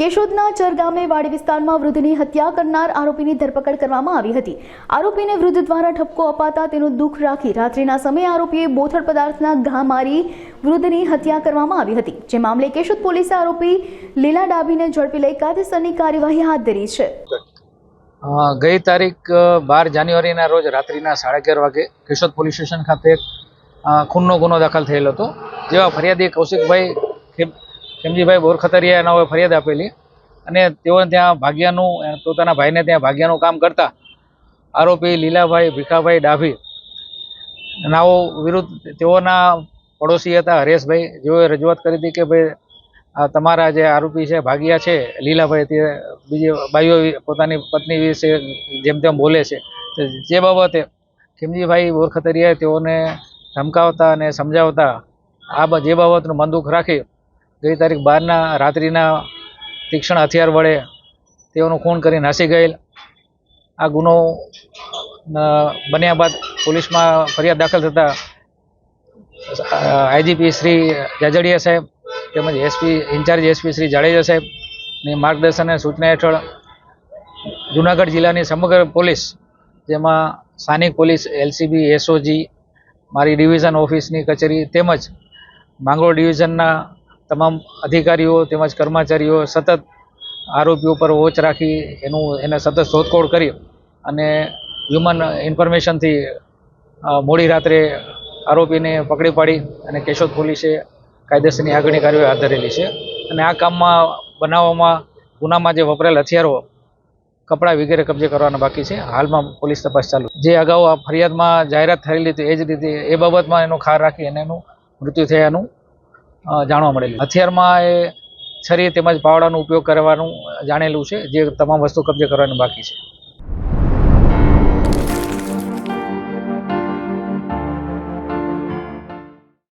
કેશોદના ચરગામે વાડી વિસ્તારમાં વૃદ્ધની હત્યા કરનાર આરોપીની ધરપકડ કરવામાં આવી હતી. આરોપીને વૃદ્ધ દ્વારા ઠપકો અપાતા તેનું દુઃખ રાખી રાત્રિના સમયે આરોપીએ બોથડ પદાર્થના ઘા મારી વૃદ્ધની હત્યા કરવામાં આવી હતી. જે મામલે કેશોદ પોલીસે આરોપી લીલા ડાભીને ઝડપી લઈ કાયદેસરની કાર્યવાહી હાથ ધરી છે. ગઈ તારીખ બાર જાન્યુઆરીના રોજ રાત્રિના સાડા અગિયાર વાગે કેશોદ પોલીસ સ્ટેશન ખાતે ખૂનનો ગુનો દાખલ થયેલો હતો. જેવા ફરિયાદી કૌશિકભાઈ ખેમ- ખેમજીભાઈ બોરખતરિયાનાઓએ ફરિયાદ આપેલી અને તેઓ ત્યાં ભાગ્યાનું પોતાના ભાઈને ત્યાં ભાગ્યાનું કામ કરતા. આરોપી લીલાભાઈ, ભીખાભાઈ ડાભી નાઓ વિરુદ્ધ તેઓના પડોશી હતા હરેશભાઈ, જેઓએ રજૂઆત કરી હતી કે ભાઈ તમારા જે આરોપી છે, ભાગિયા છે, લીલાભાઈ તે બીજી ભાઈઓ પોતાની પત્ની વિશે જેમ તેમ બોલે છે. જે બાબતે ખીમજીભાઈ બોરખતરિયાએ તેઓને ધમકાવતા અને સમજાવતા, આ જે બાબતનું મન દુઃખ રાખી ગઈ તારીખ બારના રાત્રિના તીક્ષ્ણ હથિયાર વડે તેઓનું ખૂન કરી નાસી ગયેલ. આ ગુનો બન્યા બાદ પોલીસમાં ફરિયાદ દાખલ થતાં આઈજીપી શ્રી જાજડિયા સાહેબ તેમજ SP, incharge SP Shri Jadeja સાહેબની માર્ગદર્શન અને સૂચના હેઠળ જુનાગઢ જિલ્લાની સમગ્ર પોલીસ, જેમાં સ્થાનિક પોલીસ, એલસીબી, એસઓજી, મારી ડિવિઝન ઓફિસની કચેરી તેમજ માંગરોળ ડિવિઝનના તમામ અધિકારીઓ તેમજ કર્મચારીઓ સતત આરોપીઓ પર વોચ રાખી એનું, એને સતત શોધખોળ કરી અને હ્યુમન ઇન્ફોર્મેશનથી મોડી રાત્રે આરોપીને પકડી પાડી અને કેશોદ પોલીસે કાયદેસરની આગળની કાર્યવાહી હાથ ધરેલી છે. અને આ કામમાં બનાવવામાં ગુનામાં જે વપરાયેલ હથિયારો, કપડાં વગેરે કબજે કરવાના બાકી છે. હાલમાં પોલીસ તપાસ ચાલુ જે અગાઉ આ ફરિયાદમાં જાહેરાત થયેલી હતી એ જ રીતે એ બાબતમાં એનો ખાર રાખી અને એનું મૃત્યુ થયાનું જાણવા મળેલું. હથિયારમાં એ છરી તેમજ પાવડાનો ઉપયોગ કરવાનું જાણેલું છે, જે તમામ વસ્તુ કબજે કરવાની બાકી છે.